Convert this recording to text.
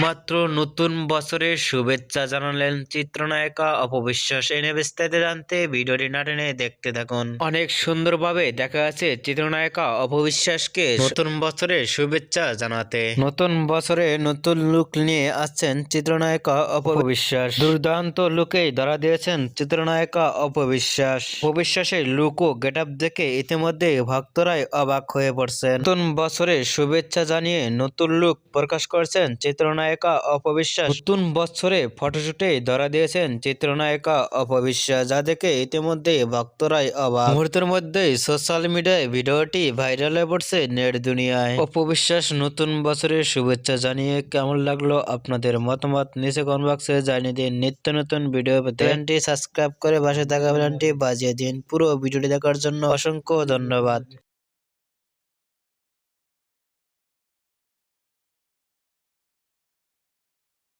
মাত্র নতুন বছরের শুভেচ্ছা জানালেন চিত্রনায়িকা অপবিশ্বাস। এনে বিস্তারিত জানতে ভিডিওটি না টেনে দেখতে থাকুন। অনেক সুন্দরভাবে দেখা যাচ্ছে চিত্রনায়িকা অপবিশ্বাসকে নতুন বছরের শুভেচ্ছা জানাতে। নতুন বছরে নতুন লুক নিয়ে আসছেন চিত্রনায়িকা অপবিশ্বাস। দুর্দান্ত লুকেই ধরা দিয়েছেন চিত্রনায়িকা অপবিশ্বাস। অপবিশ্বাসের লুক ও গেট আপ দেখে ইতিমধ্যে ভক্তরাই অবাক হয়ে পড়ছেন। নতুন বছরের শুভেচ্ছা জানিয়ে নতুন লুক প্রকাশ করেছেন চিত্রনায়িকা অপবিশ্বাস। নতুন বছরে ফটোশুটে ধরা দিয়েছেন চিত্রনায়িকা অপবিশ্বাস, যা দেখে ইতিমধ্যে ভক্তরাই অবাক। মুহূর্তের মধ্যেই সোশ্যাল মিডিয়ায় ভিডিওটি ভাইরাল হয়ে পড়ছে নেট দুনিয়ায়। অপবিশ্বাস, নতুন বছরের শুভেচ্ছা জানিয়ে কেমন লাগল আপনাদের মতামত নিচে কমেন্ট বক্সে জানিয়ে দিন। নিত্য নতুন ভিডিও পেতে চ্যানেলটি সাবস্ক্রাইব করে পাশে থাকা বেলটি বাজিয়ে দিন। পুরো ভিডিওটি দেখার জন্য অসংখ্য ধন্যবাদ।